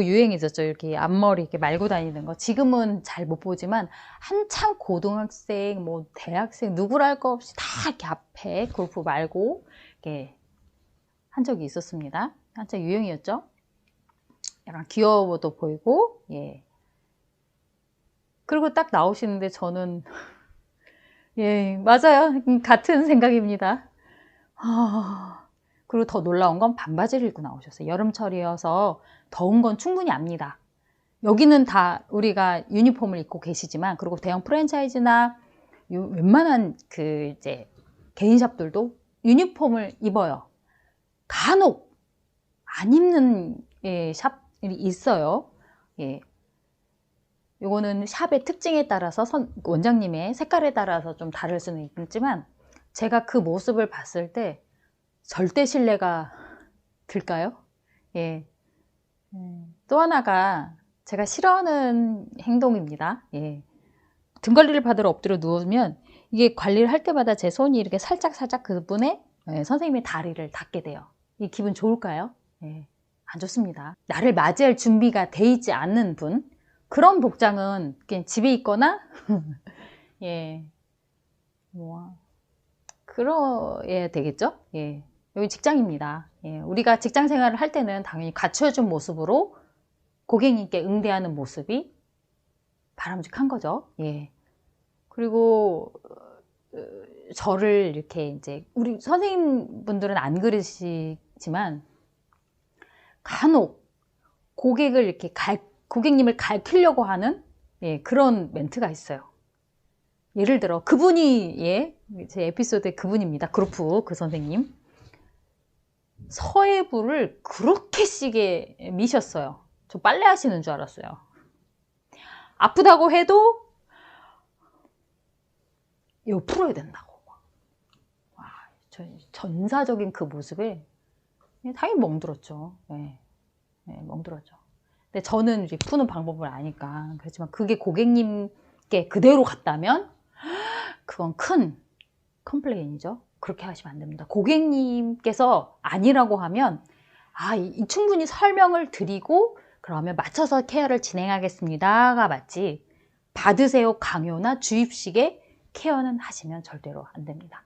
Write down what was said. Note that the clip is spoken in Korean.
유행이 있었죠. 이렇게 앞머리 이렇게 말고 다니는 거. 지금은 잘 못 보지만 한참 고등학생, 뭐 대학생 누구랄 거 없이 다 이렇게 앞에 골프 말고 이렇게 한 적이 있었습니다. 한참 유행이었죠. 약간 귀여워도 보이고, 예. 그리고 딱 나오시는데 저는 예, 맞아요. 같은 생각입니다. 아, 그리고 더 놀라운 건 반바지를 입고 나오셨어요. 여름철이어서 더운 건 충분히 압니다. 여기는 다 우리가 유니폼을 입고 계시지만, 그리고 대형 프랜차이즈나 요- 웬만한 그 이제 개인샵들도 유니폼을 입어요. 간혹 안 입는 예, 샵이 있어요. 예. 요거는 샵의 특징에 따라서 선- 원장님의 색깔에 따라서 좀 다를 수는 있지만 제가 그 모습을 봤을 때 절대 신뢰가 들까요? 예. 음, 또 하나가 제가 싫어하는 행동입니다. 예. 등 관리를 받으러 엎드려 누우면 이게 관리를 할 때마다 제 손이 이렇게 살짝 살짝 그분의 예, 선생님의 다리를 닿게 돼요. 이 기분 좋을까요? 예, 안 좋습니다. 나를 맞이할 준비가 돼 있지 않는 분 그런 복장은 그냥 집에 있거나 예, 뭐 그러야 되겠죠? 예, 여기 직장입니다. 예, 우리가 직장 생활을 할 때는 당연히 갖춰준 모습으로 고객님께 응대하는 모습이 바람직한 거죠. 예. 그리고 어, 저를 이렇게 이제 우리 선생님분들은 안 그러시지만 간혹 고객을 이렇게 갈 고객님을 가르치려고 하는 예, 그런 멘트가 있어요. 예를 들어 그분이 예, 제 에피소드의 그분입니다. 그루프 그 선생님. 서해부를 그렇게 시게 미셨어요. 저 빨래 하시는 줄 알았어요. 아프다고 해도 이거 풀어야 된다고. 와, 저 전사적인 그 모습에 당연히 멍들었죠. 예, 예, 멍들었죠. 근데 저는 이제 푸는 방법을 아니까 그렇지만 그게 고객님께 그대로 갔다면 그건 큰 컴플레인이죠. 그렇게 하시면 안 됩니다. 고객님께서 아니라고 하면 아, 이, 이 충분히 설명을 드리고 그러면 맞춰서 케어를 진행하겠습니다가 맞지 받으세요 강요나 주입식의 케어는 하시면 절대로 안 됩니다.